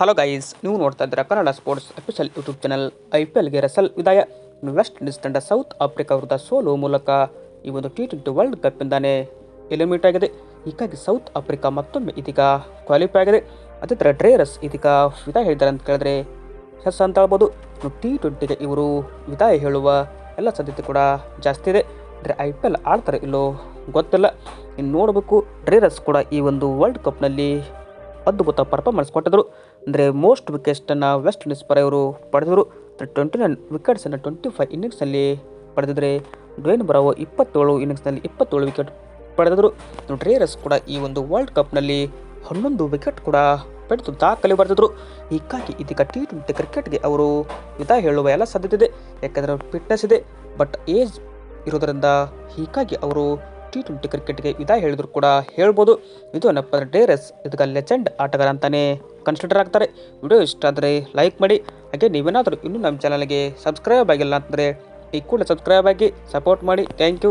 Hello guys ನೀವು ನೋಡ್ತಾ ಇದ್ದೀರಾ Kannada sports official YouTube channel I P ಎಲ್ಗೆ Russell ವಿದಾಯ. ವೆಸ್ಟ್ ಇಂಡೀಸ್ ತಂಡ ಸೌತ್ ಆಫ್ರಿಕಾ ವಿರುದ್ಧ ಸೋಲು ಮೂಲಕ ಈ ಒಂದು ಟಿ ಟ್ವೆಂಟಿ ವರ್ಲ್ಡ್ ಕಪ್ಪಿಂದಾನೇ ಎಲಿಮಿನೇಟ್ ಆಗಿದೆ. ಹೀಗಾಗಿ ಸೌತ್ ಆಫ್ರಿಕಾ ಮತ್ತೊಮ್ಮೆ ಇದೀಗ ಕ್ವಾಲಿಫೈ ಆಗಿದೆ. ಅದೇ ಥರ ಡ್ರೇರಸ್ ಇದೀಗ ವಿದಾಯ ಹೇಳಿದ್ದಾರೆ ಅಂತ ಕೇಳಿದ್ರೆ ಹೆಸ್ ಅಂತ ಹೇಳ್ಬೋದು. ಟಿ ಟ್ವೆಂಟಿಗೆ ಇವರು ವಿದಾಯ ಹೇಳುವ ಎಲ್ಲ ಸಾಧ್ಯತೆ ಕೂಡ ಜಾಸ್ತಿ ಇದೆ. ಅಂದರೆ ಐ ಪಿ ಎಲ್ ಆಡ್ತಾರೆ ಇಲ್ಲೋ ಗೊತ್ತಿಲ್ಲ. ಇನ್ನು ನೋಡಬೇಕು ಡ್ರೇರಸ್ ಕೂಡ ಈ ಒಂದು ವರ್ಲ್ಡ್ ಕಪ್ನಲ್ಲಿ ಅದ್ಭುತ ಪರ್ಫಾರ್ಮೆನ್ಸ್ ಕೊಟ್ಟಿದ್ರು ಅಂದರೆ ಮೋಸ್ಟ್ ವಿಕೆಸ್ಟನ್ನು ವೆಸ್ಟ್ ಇಂಡೀಸ್ ಪರ ಇವರು ಪಡೆದರು. ಟ್ವೆಂಟಿ ನೈನ್ ವಿಕೆಟ್ಸನ್ನು ಟ್ವೆಂಟಿ ಫೈವ್ ಇನ್ನಿಂಗ್ಸ್ನಲ್ಲಿ ಪಡೆದಿದ್ರೆ ಡ್ವೇನ್ ಬರಾವೋ ಇಪ್ಪತ್ತೇಳು ಇನ್ನಿಂಗ್ಸ್ನಲ್ಲಿ ಇಪ್ಪತ್ತೇಳು ವಿಕೆಟ್ ಪಡೆದರು. ಡ್ರೇರಸ್ ಕೂಡ ಈ ಒಂದು ವರ್ಲ್ಡ್ ಕಪ್ನಲ್ಲಿ ಹನ್ನೊಂದು ವಿಕೆಟ್ ಕೂಡ ಪಡೆದು ದಾಖಲೆ ಬರೆದಿದ್ರು. ಹೀಗಾಗಿ ಇದೀಗ ಟಿ ಟ್ವೆಂಟಿ ಕ್ರಿಕೆಟ್ಗೆ ಅವರು ಯುದ್ಧ ಹೇಳುವ ಎಲ್ಲ ಸಾಧ್ಯತೆ ಇದೆ. ಯಾಕಂದರೆ ಫಿಟ್ನೆಸ್ ಇದೆ. ಬಟ್ ಏಜ್ ಇರೋದರಿಂದ ಹೀಗಾಗಿ ಅವರು ಟಿ ಟ್ವೆಂಟಿ ಕ್ರಿಕೆಟ್ಗೆ ವಿದಾಯ ಹೇಳಿದ್ರು ಕೂಡ ಹೇಳ್ಬೋದು. ಇದು ಏನಪ್ಪ ಡೇರಸ್ ಇದಕ್ಕೆ ಲೆಜೆಂಡ್ ಆಟಗಾರ ಅಂತಲೇ ಕನ್ಸಿಡರ್ ಆಗ್ತಾರೆ. ವಿಡಿಯೋ ಇಷ್ಟ ಆದರೆ ಲೈಕ್ ಮಾಡಿ. ಹಾಗೆ ನೀವೇನಾದರೂ ಇನ್ನೂ ನಮ್ಮ ಚಾನಲ್ಗೆ ಸಬ್ಸ್ಕ್ರೈಬ್ ಆಗಿಲ್ಲ ಅಂತಂದರೆ ಈ ಕೂಡ ಸಬ್ಸ್ಕ್ರೈಬ್ ಆಗಿ ಸಪೋರ್ಟ್ ಮಾಡಿ. Thank you